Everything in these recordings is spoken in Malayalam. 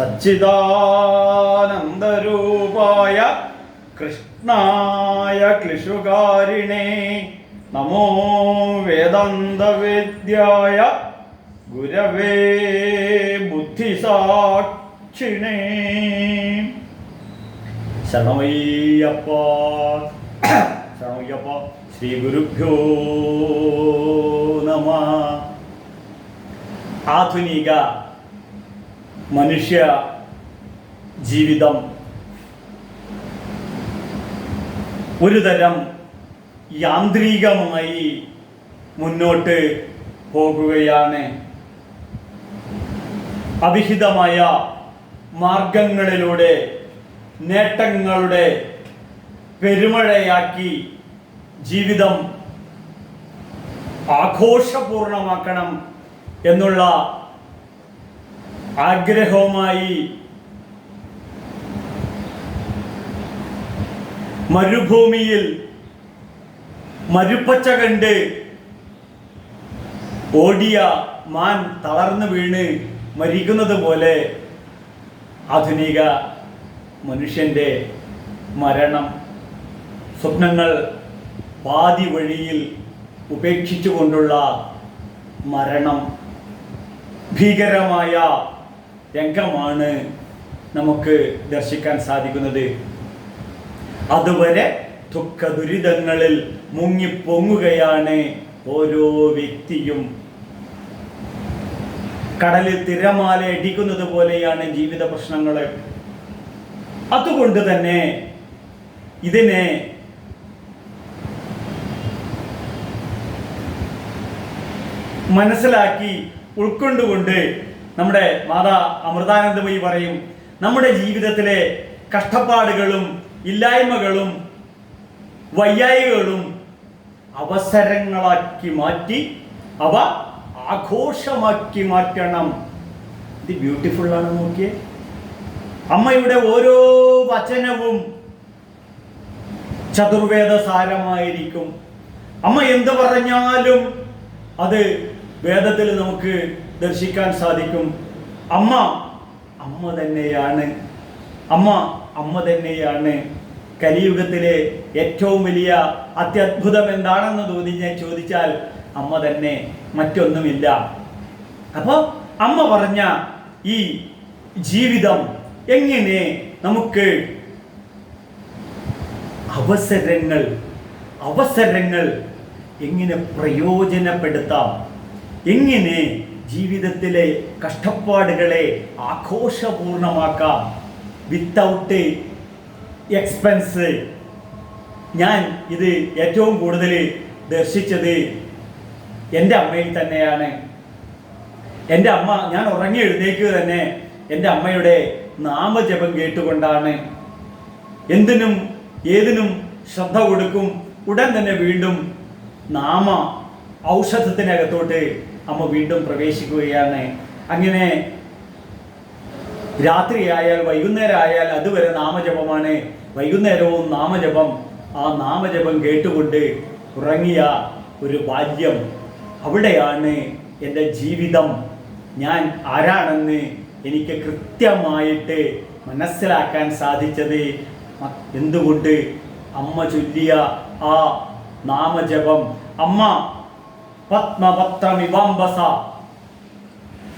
സച്ചിദാനന്ദരൂപായ കൃഷ്ണായ ക്ലിഷുകാരിണേ. നമോ വേദാന്തവേദ്യായ ഗുരവേ ബുദ്ധിസാക്ഷിണേ. ശരണമയ്യപ്പ ശരണമയ്യപ്പ ശ്രീ ഗുരുഭ്യോ നമ. ആധുനിക മനുഷ്യ ജീവിതം ഒരു തരം യാന്ത്രികമായി മുന്നോട്ട് പോകുകയാണ്. അവിഹിതമായ മാർഗങ്ങളിലൂടെ നേട്ടങ്ങളുടെ പെരുമഴയാക്കി ജീവിതം ആഘോഷപൂർണമാക്കണം എന്നുള്ള ആഗ്രഹവുമായി മരുഭൂമിയിൽ മരുപ്പച്ച കണ്ട് ഓടിയ മാൻ തളർന്നു വീണ് മരിക്കുന്നത് പോലെ ആധുനിക മനുഷ്യന്റെ മരണം സ്വപ്നങ്ങൾ പാതി വഴിയിൽ ഉപേക്ഷിച്ചുകൊണ്ടുള്ള മരണം ഭീകരമായ രംഗമാണ് നമുക്ക് ദർശിക്കാൻ സാധിക്കുന്നത്. അതുവരെ ദുഃഖ ദുരിതങ്ങളിൽ മുങ്ങിപ്പൊങ്ങുകയാണ് ഓരോ വ്യക്തിയും. കടലിൽ തിരമാല അടിക്കുന്നത് പോലെയാണ് ജീവിത പ്രശ്നങ്ങൾ. അതുകൊണ്ട് തന്നെ ഇതിനെ മനസ്സിലാക്കി ഉൾക്കൊണ്ടുകൊണ്ട് നമ്മുടെ മാതാ അമൃതാനന്ദമയി പറയും നമ്മുടെ ജീവിതത്തിലെ കഷ്ടപ്പാടുകളും ഇല്ലായ്മകളും വയ്യായികളും അവസരങ്ങളാക്കി മാറ്റി അവ ആഘോഷമാക്കി മാറ്റണം. ഇത് ബ്യൂട്ടിഫുൾ ആണ് നോക്കിയേ. അമ്മയുടെ ഓരോ വചനവും ചതുർവേദ സാരമായിരിക്കും അമ്മ എന്ത് പറഞ്ഞാലും അത് വേദത്തിൽ നമുക്ക് ദർശിക്കാൻ സാധിക്കും. അമ്മ അമ്മ തന്നെയാണ്. അമ്മ അമ്മ തന്നെയാണ്. കലിയുഗത്തിലെ ഏറ്റവും വലിയ അത്യത്ഭുതം എന്താണെന്ന് തോന്നി ഞാൻ ചോദിച്ചാൽ അമ്മ തന്നെ മറ്റൊന്നുമില്ല. അപ്പോൾ അമ്മ പറഞ്ഞ ഈ ജീവിതം എങ്ങനെ നമുക്ക് അവസരങ്ങൾ അവസരങ്ങൾ എങ്ങനെ പ്രയോജനപ്പെടുത്താം? എങ്ങനെ ജീവിതത്തിലെ കഷ്ടപ്പാടുകളെ ആഘോഷപൂർണമാക്കാം? വിത്തൗട്ട് എക്സ്പെൻസ് ഞാൻ ഇത് ഏറ്റവും കൂടുതൽ ദർശിച്ചത് എന്റെ അമ്മയിൽ തന്നെയാണ്. എന്റെ അമ്മ ഞാൻ ഉറങ്ങി എഴുന്നേക്കുക തന്നെ എന്റെ അമ്മയുടെ നാമജപം കേട്ടുകൊണ്ടാണ്. എന്തിനും ഏതിനും ശ്രദ്ധ കൊടുക്കും. ഉടൻ തന്നെ വീണ്ടും നാമ ഔഷധത്തിനകത്തോട്ട് അമ്മ വീണ്ടും പ്രവേശിക്കുകയാണ്. അങ്ങനെ രാത്രിയായാൽ വൈകുന്നേരം ആയാൽ അതുവരെ നാമജപമാണ്. വൈകുന്നേരവും നാമജപം. ആ നാമജപം കേട്ടുകൊണ്ട് ഉറങ്ങിയ ഒരു ബാല്യം. അവിടെയാണ് എന്റെ ജീവിതം. ഞാൻ ആരാണെന്ന് എനിക്ക് കൃത്യമായിട്ട് മനസ്സിലാക്കാൻ സാധിച്ചത്. എന്തുകൊണ്ട് അമ്മ ചൊല്ലിയ ആ നാമജപം. അമ്മ പത്മപത്രമിവാംബസ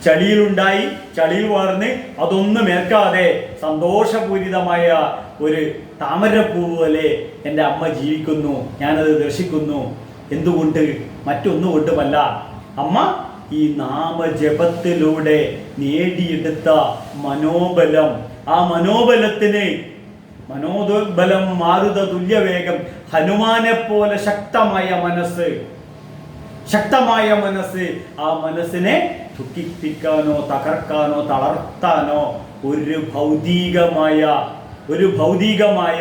ചളിയിലുണ്ടായി ചളിയിൽ വളർന്ന് അതൊന്നും ഏൽക്കാതെ സന്തോഷപൂരിതമായ ഒരു താമരപ്പൂ പോലെ എന്റെ അമ്മ ജീവിക്കുന്നു ഞാനത് ദർശിക്കുന്നു. എന്തുകൊണ്ട്? മറ്റൊന്നുകൊണ്ടുമല്ല. അമ്മ ഈ നാമജപത്തിലൂടെ നേടിയെടുത്ത മനോബലം. ആ മനോബലത്തിന് മനോദുർബലം മാറുത തുല്യവേഗം ഹനുമാനെ പോലെ ശക്തമായ മനസ്സ്. ശക്തമായ മനസ്സ് ആ മനസ്സിനെ ദുഃഖിപ്പിക്കാനോ തകർക്കാനോ തളർത്താനോ ഒരു ഭൗതികമായ ഒരു ഭൗതികമായ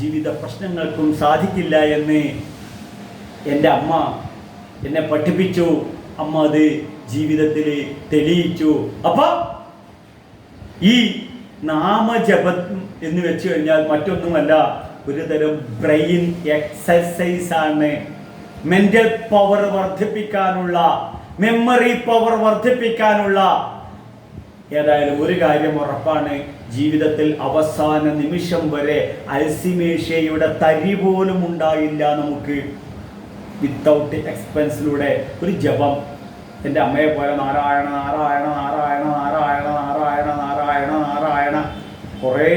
ജീവിത പ്രശ്നങ്ങൾക്കും സാധിക്കില്ല എന്ന് എന്റെ അമ്മ എന്നെ പഠിപ്പിച്ചു. അമ്മ അത് ജീവിതത്തിൽ തെളിയിച്ചു. അപ്പം ഈ നാമജപം എന്ന് വെച്ച് കഴിഞ്ഞാൽ മറ്റൊന്നുമല്ല ഒരു തരം ബ്രെയിൻ എക്സസൈസ് ആണ് മെന്റൽ പവർ വർദ്ധിപ്പിക്കാനുള്ള മെമ്മറി പവർ വർദ്ധിപ്പിക്കാനുള്ള. ഏതായാലും ഒരു കാര്യം ഉറപ്പാണ് ജീവിതത്തിൽ അവസാന നിമിഷം വരെ അൽസിമേഷ്യയുടെ തരി പോലും ഉണ്ടായില്ല നമുക്ക്. വിത്തൗട്ട് എക്സ്പെൻസിലൂടെ ഒരു ജപം. എന്റെ അമ്മയെ പോലെ നാരായണ നാരായണ നാരായണ നാരായണ നാരായണ നാരായണ നാരായണ. കുറേ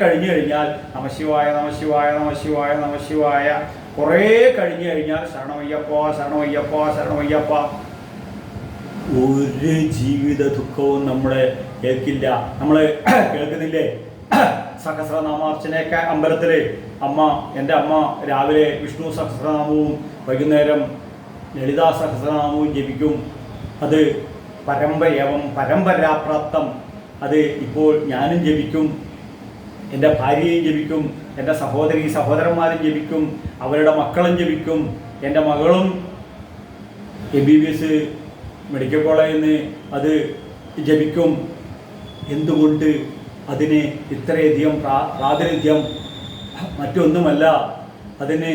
കഴിഞ്ഞു കഴിഞ്ഞാൽ നമശിവായ നമശിവായ നമശിവായ നമശിവായ. കുറേ കഴിഞ്ഞു കഴിഞ്ഞാൽ ശരണമയ്യപ്പ ശരണമയ്യപ്പ ശരണമയ്യപ്പ. ഒരു ജീവിത ദുഃഖവും നമ്മളെ കേൾക്കില്ല നമ്മൾ കേൾക്കുന്നില്ലേ? സഹസ്രനാമാർച്ചനയൊക്കെ അമ്പലത്തിൽ അമ്മ എന്റെ അമ്മ രാവിലെ വിഷ്ണു സഹസ്രനാമവും വൈകുന്നേരം ലളിതാ സഹസ്രനാമവും ജപിക്കും. അത് പരമ്പരയവം പരമ്പരാപ്രാപ്തം. അത് ഇപ്പോൾ ഞാനും ജപിക്കും. എന്റെ ഭാര്യയും ജപിക്കും. എന്റെ സഹോദരി സഹോദരന്മാരും ജപിക്കും അവരുടെ മക്കളും ജപിക്കും. എന്റെ മകളും M B B S medical കോളേജിൽ നിന്ന് അത് ജപിക്കും. എന്തുകൊണ്ട് അതിന് ഇത്രയധികം പ്രാ പ്രാതിനിധ്യം? മറ്റൊന്നുമല്ല അതിന്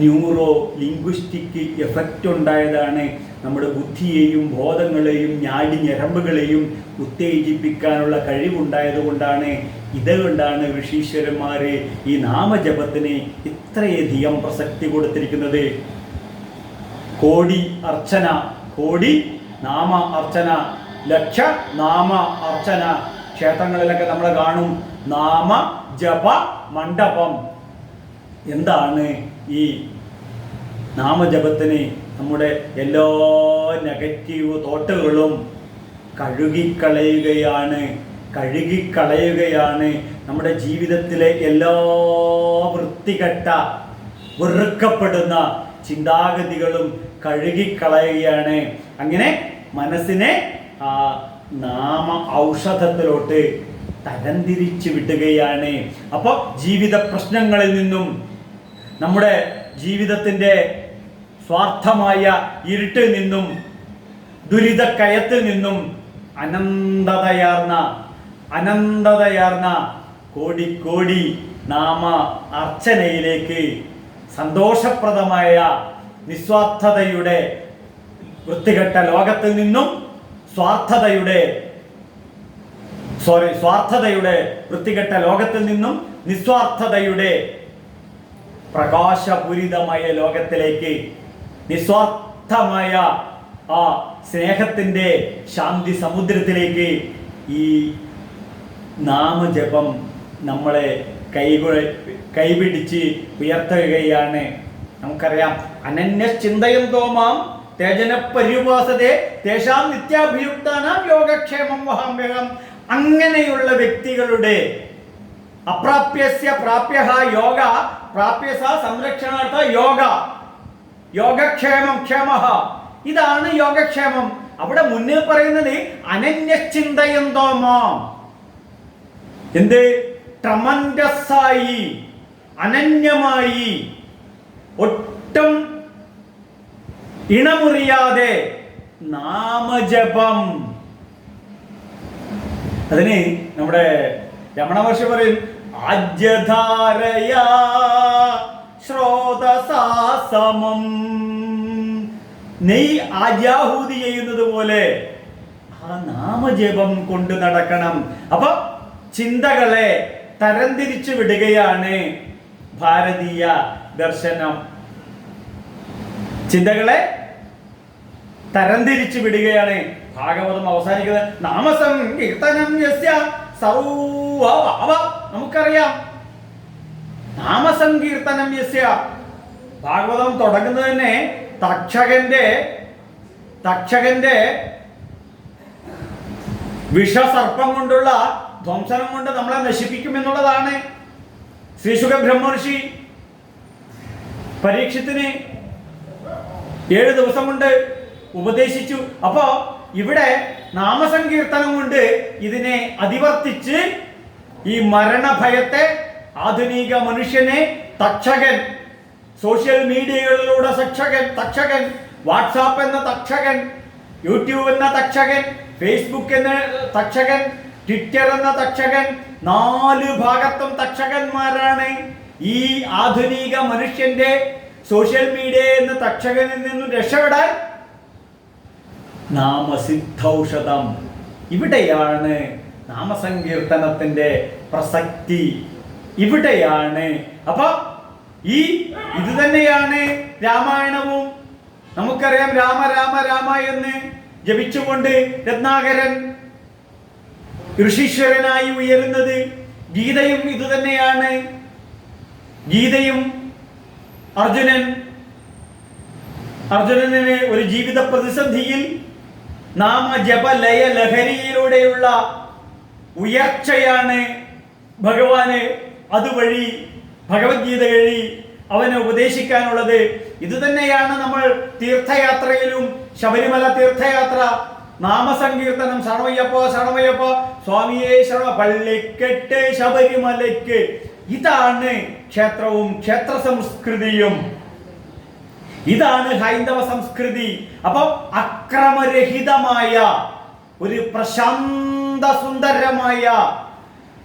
ന്യൂറോ ലിംഗ്വിസ്റ്റിക് എഫക്റ്റ് ഉണ്ടായതാണ്. നമ്മുടെ ബുദ്ധിയെയും ബോധങ്ങളെയും ഞാടി ഞരമ്പുകളെയും ഉത്തേജിപ്പിക്കാനുള്ള കഴിവുണ്ടായതുകൊണ്ടാണ് ഇതുകൊണ്ടാണ് ഋഷീശ്വരന്മാർ ഈ നാമജപത്തിന് ഇത്രയധികം പ്രസക്തി കൊടുത്തിരിക്കുന്നത്. കോടി അർച്ചന കോടി നാമ അർച്ചന ലക്ഷ നാമ അർച്ചന ക്ഷേത്രങ്ങളിലൊക്കെ നമ്മൾ കാണും. നാമ ജപ മണ്ഡപം. എന്താണ് ഈ നാമജപത്തിന് നമ്മുടെ എല്ലാ നെഗറ്റീവ് തോട്ടുകളും കഴുകിക്കളയുകയാണ്. കഴുകിക്കളയുകയാണ്. നമ്മുടെ ജീവിതത്തിലെ എല്ലാ വൃത്തികെട്ട വെറുക്കപ്പെടുന്ന ചിന്താഗതികളും കഴുകിക്കളയുകയാണ്. അങ്ങനെ മനസ്സിനെ ആ നാമ ഔഷധത്തിലോട്ട് തരംതിരിച്ചു വിടുകയാണ്. അപ്പോൾ ജീവിത പ്രശ്നങ്ങളിൽ നിന്നും നമ്മുടെ ജീവിതത്തിന്റെ സ്വാർത്ഥമായ ഇരുട്ടിൽ നിന്നും ദുരിതക്കയത്തിൽ നിന്നും അനന്തതയാർന്ന അനന്തതയാർന്ന കോടി കോടി നാമ അർച്ചനയിലേക്ക് സന്തോഷപ്രദമായ നിസ്വാർത്ഥതയുടെ വൃത്തികെട്ട ലോകത്തിൽ നിന്നും സ്വാർത്ഥതയുടെ സോറി സ്വാർത്ഥതയുടെ വൃത്തികെട്ട ലോകത്തിൽ നിന്നും നിസ്വാർത്ഥതയുടെ പ്രകാശപൂരിതമായ ലോകത്തിലേക്ക് നിസ്വാർത്ഥമായ ആ സ്നേഹത്തിന്റെ ശാന്തി സമുദ്രത്തിലേക്ക് ഈ നാമജപം നമ്മളെ കൈകൊ കൈപിടിച്ച് ഉയർത്തുകയാണ്. നമുക്കറിയാം. അനന്യ ചിന്തയും തോമാം തേജന പരിവാസതേ തേശാം നിത്യാഭിയുക്താനാം യോഗക്ഷേമം വഹാമ്യകം അങ്ങനെയുള്ള വ്യക്തികളുടെ അപ്രാപ്യസ്യ പ്രാപ്യ യോഗ പ്രാപ്യസ സംരക്ഷണാർത്ഥ യോഗ യോഗക്ഷേമം ക്ഷേമ ഇതാണ് യോഗക്ഷേമം. അവിടെ മുന്നിൽ പറയുന്നത് അനന്യചിന്തയന്തോമാം എന്ത്? ട്രമൻഡസായി അനന്യമായി ഒട്ടും ഇണമുറിയാതെ നാമജപം. അതിന് നമ്മുടെ രമണ മഹർഷി പറയും ആജ്യധാരയാ ശ്രോതസാസമം നെയ് ആജ്യാഹൂതി ചെയ്യുന്നത് പോലെ ആ നാമജപം കൊണ്ട് നടക്കണം. അപ്പൊ ചിന്തകളെ തരംതിരിച്ചു വിടുകയാണ് ഭാരതീയ ദർശനം. ചിന്തകളെ തരംതിരിച്ചു വിടുകയാണ്. ഭാഗവതം അവസാനിക്കുന്നത് നാമസങ്കീർത്തനം യസ്യ സർവ നമുക്കറിയാം. നാമസങ്കീർത്തനം യസ്യ. ഭാഗവതം തുടങ്ങുന്നത് തന്നെ തക്ഷകന്റെ തക്ഷകന്റെ വിഷസർപ്പം കൊണ്ടുള്ള ധ്വംസനം കൊണ്ട് നമ്മളെ നശിപ്പിക്കും എന്നുള്ളതാണ് ശ്രീശുഖ ബ്രഹ്മർഷി പരീക്ഷത്തിന് ഏഴ് ദിവസം കൊണ്ട് ഉപദേശിച്ചു. അപ്പോ ഇവിടെ നാമസങ്കീർത്തനം കൊണ്ട് ഇതിനെ അതിവർത്തിച്ച് ഈ മരണഭയത്തെ ആധുനിക മനുഷ്യനെ തക്ഷകൻ സോഷ്യൽ മീഡിയകളിലൂടെ തക്ഷകൻ തക്ഷകൻ വാട്സാപ്പ് എന്ന തക്ഷകൻ യൂട്യൂബ് എന്ന തക്ഷകൻ ഫേസ്ബുക്ക് എന്ന തക്ഷകൻ ട്വിറ്റർ എന്ന തക്ഷകൻ നാല് ഭാഗത്തും തക്ഷകന്മാരാണ്. ഈ ആധുനിക മനുഷ്യന്റെ സോഷ്യൽ മീഡിയ എന്ന തക്ഷകനിൽ നിന്നും രക്ഷപ്പെടാൻ നാമസിദ്ധൌഷധം. ഇവിടെയാണ് നാമസങ്കീർത്തനത്തിന്റെ പ്രസക്തി. ഇവിടെയാണ്. അപ്പൊ ഈ ഇത് തന്നെയാണ് രാമായണവും. നമുക്കറിയാം രാമ രാമ രാമ എന്ന് ജപിച്ചുകൊണ്ട് രത്നാകരൻ ഋഷീശ്വരനായി ഉയരുന്നത് ഗീതയും ഇതുതന്നെയാണ് ഗീതയും അർജുനൻ അർജുനന് ഒരു ജീവിത പ്രതിസന്ധിയിൽ നാമ ജപ ലയ ലഹരിയിലൂടെയുള്ള ഉയർച്ചയാണ് ഭഗവാന് അതുവഴി ഭഗവത്ഗീത വഴി അവനെ ഉപദേശിക്കാനുള്ളത്. ഇത് തന്നെയാണ് നമ്മൾ തീർത്ഥയാത്രയിലും ശബരിമല തീർത്ഥയാത്ര നാമസങ്കീർത്തനം ശരണമയ്യപ്പ ശരണമയ്യപ്പ. സ്വാമിയെ ശരണ പള്ളിക്കെട്ട് ശബരിമലയ്ക്ക്. ഇതാണ് ക്ഷേത്രവും ക്ഷേത്ര സംസ്കൃതിയും. ഇതാണ് ഹൈന്ദവ സംസ്കൃതി. അപ്പൊ അക്രമരഹിതമായ ഒരു പ്രശാന്ത സുന്ദരമായ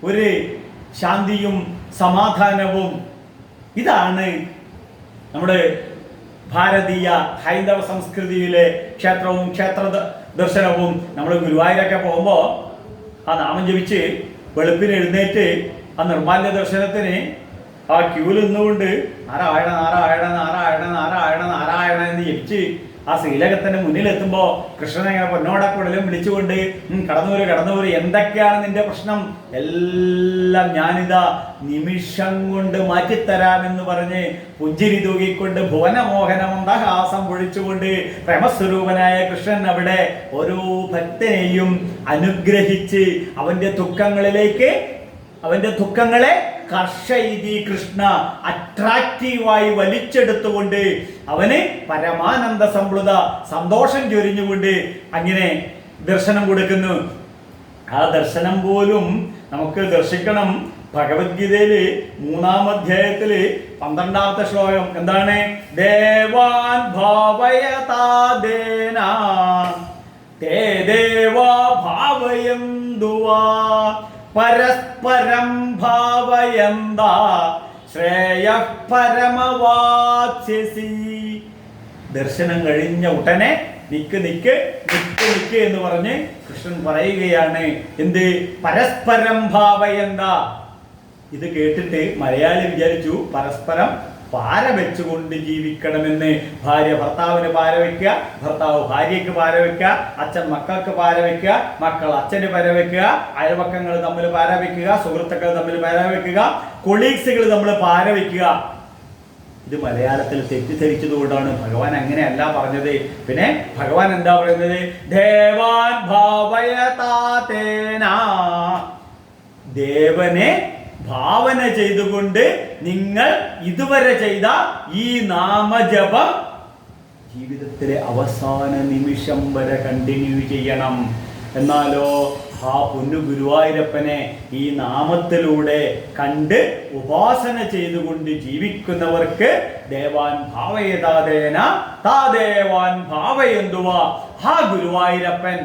ഒരു ശാന്തിയും സമാധാനവും. ഇതാണ് നമ്മുടെ ഭാരതീയ ഹൈന്ദവ സംസ്കൃതിയിലെ ക്ഷേത്രവും ക്ഷേത്ര ദർശനവും നമ്മൾ ഗുരുവായൂരൊക്കെ പോകുമ്പോൾ ആ നാമം ജപിച്ച് വെളുപ്പിന് എഴുന്നേറ്റ് ആ നിർമാല്യ ദർശനത്തിന് ആ ക്യൂവിൽ നിന്നുകൊണ്ട് നാരായണ നാരായണ നാരായണ നാരായണ നാരായണ എന്ന് ജപിച്ച് ആ ശ്രീലകത്തിന്റെ മുന്നിൽ എത്തുമ്പോ കൃഷ്ണൻ ഇങ്ങനെ പൊന്നോടക്കുടലും വിളിച്ചുകൊണ്ട് കടന്നൂര് കടന്നുവരൂ എന്തൊക്കെയാണ് നിന്റെ പ്രശ്നം? എല്ലാം ഞാനിതാ നിമിഷം കൊണ്ട് മാറ്റിത്തരാമെന്ന് പറഞ്ഞ് പുഞ്ചിരി തൂകിക്കൊണ്ട് ഭുവനമോഹനമുണ്ടാഹാസം പൊഴിച്ചുകൊണ്ട് പ്രേമസ്വരൂപനായ കൃഷ്ണൻ അവിടെ ഓരോ ഭക്തനെയും അനുഗ്രഹിച്ച് അവന്റെ ദുഃഖങ്ങളിലേക്ക് അവന്റെ ദുഃഖങ്ങളെ കർഷയിതി കൃഷ്ണ അട്രാക്റ്റീവായി വലിച്ചെടുത്തുകൊണ്ട് അവന് പരമാനന്ദ സംപ്ലുത സന്തോഷം ചൊരിഞ്ഞുകൊണ്ട് അങ്ങനെ ദർശനം കൊടുക്കുന്നു. ആ ദർശനം പോലും നമുക്ക് ദർശിക്കണം. ഭഗവത്ഗീതയിൽ മൂന്നാം അധ്യായത്തിൽ പന്ത്രണ്ടാമത്തെ ശ്ലോകം എന്താണ്? ദേവാൻ ഭാവയതാദേന തേ ദേവാ ഭാവയന്തുവാ. പരസ്പരം ഭാവയന്ത? ശ്രേയ പരമവാസി ദർശനം കഴിഞ്ഞ ഉടനെ നിക്ക് നിക്ക് നിക്ക് നിക്ക് എന്ന് പറഞ്ഞ് കൃഷ്ണൻ പറയുകയാണ്. എന്ത്? പരസ്പരം ഭാവയന്ത. ഇത് കേട്ടിട്ട് മലയാളി വിചാരിച്ചു പരസ്പരം പാര വെച്ചുകൊണ്ട് ജീവിക്കണമെന്ന് ഭാര്യ ഭർത്താവിന് പാര വയ്ക്കുക ഭർത്താവ് ഭാര്യയ്ക്ക് പാര വയ്ക്കുക അച്ഛൻ മക്കൾക്ക് പാര വയ്ക്കുക മക്കൾ അച്ഛന് പാര വയ്ക്കുക അയൽപക്കങ്ങൾ തമ്മിൽ പാര വയ്ക്കുക സുഹൃത്തുക്കൾ തമ്മിൽ പാര വയ്ക്കുക കൊളീഗ്സുകൾ നമ്മൾ പാര വയ്ക്കുക ഇത് മലയാളത്തിൽ തെറ്റിദ്ധരിച്ചതുകൊണ്ടാണ് ഭഗവാൻ അങ്ങനെയല്ല പറഞ്ഞത്. പിന്നെ ഭഗവാൻ എന്താ പറയുന്നത്? ദേവാൻ ഭാവയതാതേന ദേവനെ ഭാവന ചെയ്തുകൊണ്ട് നിങ്ങൾ ഇതുവരെ ചെയ്ത ഈ നാമജപം ജീവിതത്തിലെ അവസാന നിമിഷം വരെ കണ്ടിന്യൂ ചെയ്യണം. എന്നാലോ ആ പൊന്നു ഗുരുവായൂരപ്പനെ ഈ നാമത്തിലൂടെ കണ്ട് ഉപാസന ചെയ്തുകൊണ്ട് ജീവിക്കുന്നവർക്ക് ദേവാൻ ഭാവയതാദേന താ ദേവാൻ ഭാവയന്തുവ ആ ഗുരുവായൂരപ്പൻ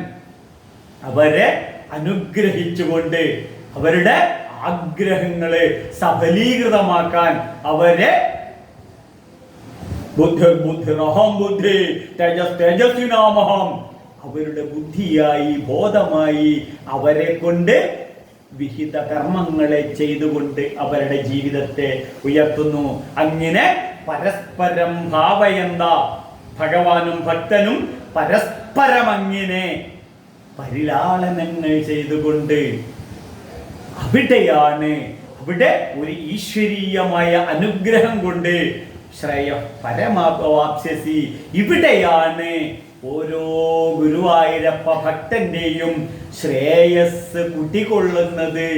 അവരെ അനുഗ്രഹിച്ചുകൊണ്ട് അവരുടെ ആഗ്രഹങ്ങളെ സഫലീകൃതമാക്കാൻ അവരെ ബുദ്ധി ബുദ്ധിരഹം ബുദ്ധി തേജസ് തേജസ്വിനാമഹം അവരുടെ ബുദ്ധിയായി ബോധമായി അവരെ കൊണ്ട് വിഹിത കർമ്മങ്ങളെ ചെയ്തുകൊണ്ട് അവരുടെ ജീവിതത്തെ ഉയർത്തുന്നു. അങ്ങനെ പരസ്പരം ഭാവയന്ത ഭഗവാനും ഭക്തനും പരസ്പരം അങ്ങനെ പരിലാളനങ്ങൾ ചെയ്തുകൊണ്ട് അവിടെയാണ്. അവിടെ ഒരു ഈശ്വരീയമായ അനുഗ്രഹം കൊണ്ട് ശ്രേയ പരമാപ്സ്യസി ഇവിടെയാണ് ഓരോ ഗുരുവായൂരപ്പ ഭക്തന്റെയും ശ്രേയസ് കുട്ടികൊള്ളുന്നത്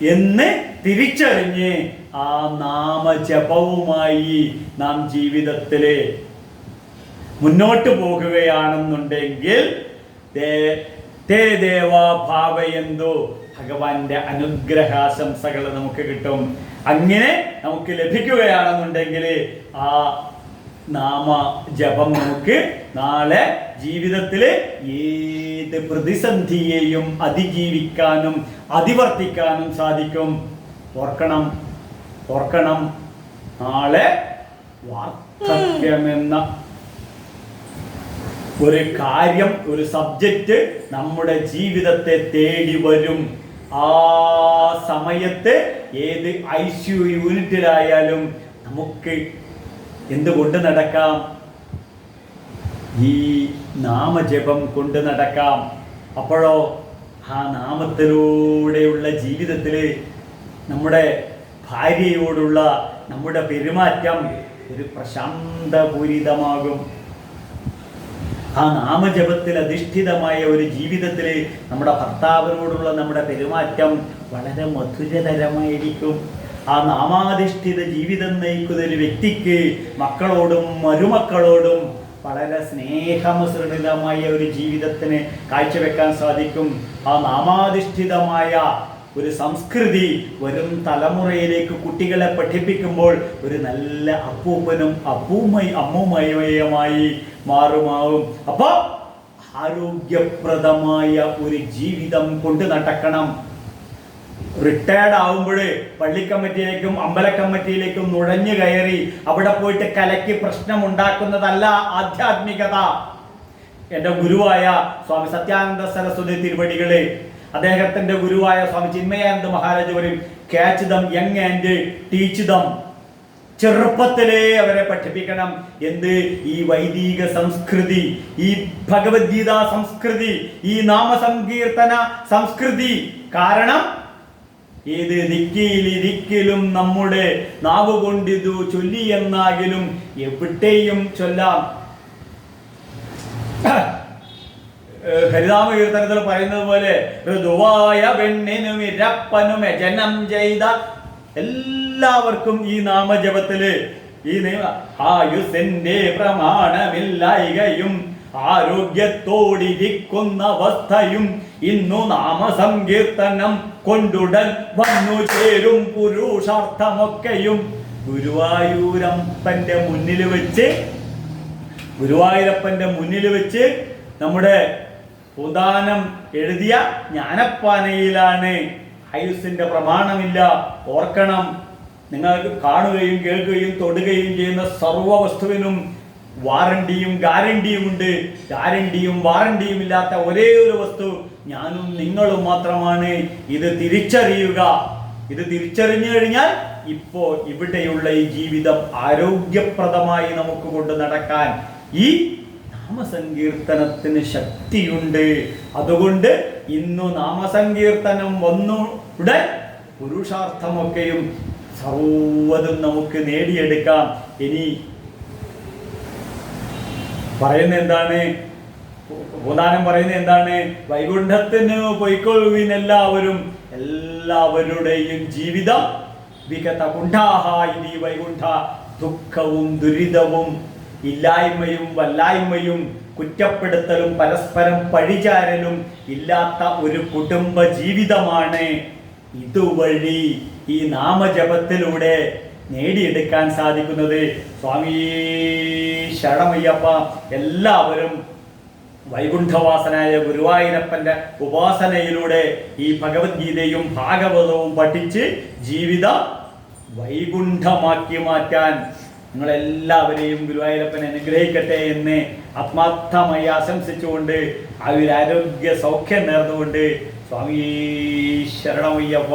എന്ന് തിരിച്ചറിഞ്ഞ് ആ നാമജപവുമായി നാം ജീവിതത്തിൽ മുന്നോട്ട് പോകുകയാണെന്നുണ്ടെങ്കിൽ ഭാവയന്തോ ഭഗവാന്റെ അനുഗ്രഹാശംസകൾ നമുക്ക് കിട്ടും. അങ്ങനെ നമുക്ക് ലഭിക്കുകയാണെന്നുണ്ടെങ്കിൽ ആ നാമ ജപം നമുക്ക് നാളെ ജീവിതത്തിൽ ഏത് പ്രതിസന്ധിയെയും അതിജീവിക്കാനും അതിവർത്തിക്കാനും സാധിക്കും. ഓർക്കണം ഓർക്കണം. നാളെ വാർദ്ധക്യമെന്ന ഒരു കാര്യം ഒരു സബ്ജക്റ്റ് നമ്മുടെ ജീവിതത്തെ തേടി വരും. ആ സമയത്ത് ഏത് ഐ സി യു യൂണിറ്റിലായാലും നമുക്ക് എന്തുകൊണ്ട് നടക്കാം? ഈ നാമജപം കൊണ്ട് നടക്കാം. അപ്പോഴോ ആ നാമത്തിലൂടെയുള്ള ജീവിതത്തിൽ നമ്മുടെ ഭാര്യയോടുള്ള നമ്മുടെ പെരുമാറ്റം ഒരു പ്രശാന്തപൂരിതമാകും. ആ നാമജപത്തിൽ അധിഷ്ഠിതമായ ഒരു ജീവിതത്തിൽ നമ്മുടെ ഭർത്താവിനോടുള്ള നമ്മുടെ പെരുമാറ്റം വളരെ മധുരതരമായിരിക്കും. ആ നാമാധിഷ്ഠിത ജീവിതം നയിക്കുന്ന ഒരു വ്യക്തിക്ക് മക്കളോടും മരുമക്കളോടും വളരെ സ്നേഹമിശ്രിതമായ ഒരു ജീവിതത്തിന് കാഴ്ചവെക്കാൻ സാധിക്കും. ആ നാമാധിഷ്ഠിതമായ ഒരു സംസ്കൃതി വരും തലമുറയിലേക്ക് കുട്ടികളെ പഠിപ്പിക്കുമ്പോൾ ഒരു നല്ല അപ്പൂപ്പനും അപ്പൂമ്മ അമ്മൂമ്മയുമായി മാറുമാവും. അപ്പോൾ ആരോഗ്യപ്രദമായ ഒരു ജീവിതം കൊണ്ട് നടക്കണം. റിട്ടയർഡ് ആവുമ്പോൾ പള്ളി കമ്മിറ്റിയിലേക്കും അമ്പല നുഴഞ്ഞു കയറി അവിടെ പോയിട്ട് കലയ്ക്ക് പ്രശ്നം ഉണ്ടാക്കുന്നതല്ല ആധ്യാത്മികത. എന്റെ ഗുരുവായ സ്വാമി സത്യാനന്ദ സരസ്വതി തിരുവടികളെ അദ്ദേഹത്തിന്റെ ഗുരുവായ സ്വാമി ചിന്മയാനന്ദ മഹാരാജ് പറയും catch them young and teach them ചെറുപ്പത്തിലേ അവരെ പഠിപ്പിക്കണം. എന്ത്? ഈ വൈദിക സംസ്കൃതി ഈ ഭഗവത്ഗീത സംസ്കൃതി ഈ നാമസങ്കീർത്തന സംസ്കൃതി. കാരണം ഏത് ദിക്കിലിരിക്കലും നമ്മുടെ നാവ് കൊണ്ടിതു ചൊല്ലി എന്നാകിലും എവിടെയും ചൊല്ലാം. ഏഹ് ഹരിനാമ കീർത്തനത്തിൽ പറയുന്നത് പോലെ ഋതുവായ പെണ്ണിനും ഇരപ്പനും യജനം ചെയ്ത എല്ലാവർക്കും ഈ നാമജപത്തിൽ ഈ ആയുസിന്റെ പ്രമാണമില്ലായികയും ആരോഗ്യത്തോടിരിക്കുന്ന അവസ്ഥയും ഇന്നു നാമസങ്കീർത്തനം കൊണ്ടുടൻ വന്നു ചേരും പുരുഷാർത്ഥമൊക്കെയും. ഗുരുവായൂരപ്പന്റെ മുന്നിൽ വെച്ച് ഗുരുവായൂരപ്പന്റെ മുന്നിൽ വെച്ച് നമ്മുടെ ഉദാനം എഴുതിയ ജ്ഞാനപ്പാനയിലാണ്. ആയുസിന്റെ പ്രമാണമില്ല. ഓർക്കണം. നിങ്ങൾക്ക് കാണുകയും കേൾക്കുകയും തൊടുകയും ചെയ്യുന്ന സർവ വസ്തുവിനും വാറണ്ടിയും ഗ്യാരണ്ടിയും ഉണ്ട് ഗ്യാരണ്ടിയും വാറണ്ടിയും ഇല്ലാത്ത ഒരേ ഒരു വസ്തു ഞാനും നിങ്ങളും മാത്രമാണ്. ഇത് തിരിച്ചറിയുക. ഇത് തിരിച്ചറിഞ്ഞു കഴിഞ്ഞാൽ ഇപ്പോ ഇവിടെയുള്ള ഈ ജീവിതം ആരോഗ്യപ്രദമായി നമുക്ക് കൊണ്ട് നടക്കാൻ ഈ നാമസങ്കീർത്തനത്തിന് ശക്തിയുണ്ട്. അതുകൊണ്ട് ഇന്നു നാമസങ്കീർത്തനം വന്നു. ഉടൻ പുരുഷാർത്ഥമൊക്കെയും സർവതും നമുക്ക് നേടിയെടുക്കാം. ഇനി പറയുന്ന എന്താണ്? ഭൂദാനം പറയുന്നത് എന്താണ്? വൈകുണ്ഠത്തിന് പൊയ്ക്കൊള്ളുവിൻ എല്ലാവരും എല്ലാവരുടെയും ജീവിതം വിഗത കുണ്ഠാഹ വൈകുണ്ഠ ദുഃഖവും ദുരിതവും ഇല്ലായ്മയും വല്ലായ്മയും കുറ്റപ്പെടുത്തലും പരസ്പരം പഴിചാരലും ഇല്ലാത്ത ഒരു കുടുംബ ജീവിതമാണ് ഇതുവഴി ഈ നാമജപത്തിലൂടെ നേടിയെടുക്കാൻ സാധിക്കുന്നത്. സ്വാമി ശരണമയ്യപ്പ എല്ലാവരും വൈകുണ്ഠവാസനായ ഗുരുവായൂരപ്പന്റെ ഉപാസനയിലൂടെ ഈ ഭഗവത്ഗീതയും ഭാഗവതവും പഠിച്ച് ജീവിതം വൈകുണ്ഠമാക്കി മാറ്റാൻ നിങ്ങളെല്ലാവരെയും ഗുരുവായൂരപ്പൻ അനുഗ്രഹിക്കട്ടെ എന്ന് ആത്മാർത്ഥമായി ആശംസിച്ചുകൊണ്ട് ആ ഒരു ആരോഗ്യ സൗഖ്യം നേർന്നുകൊണ്ട് സ്വാമി ശരണമയ്യപ്പ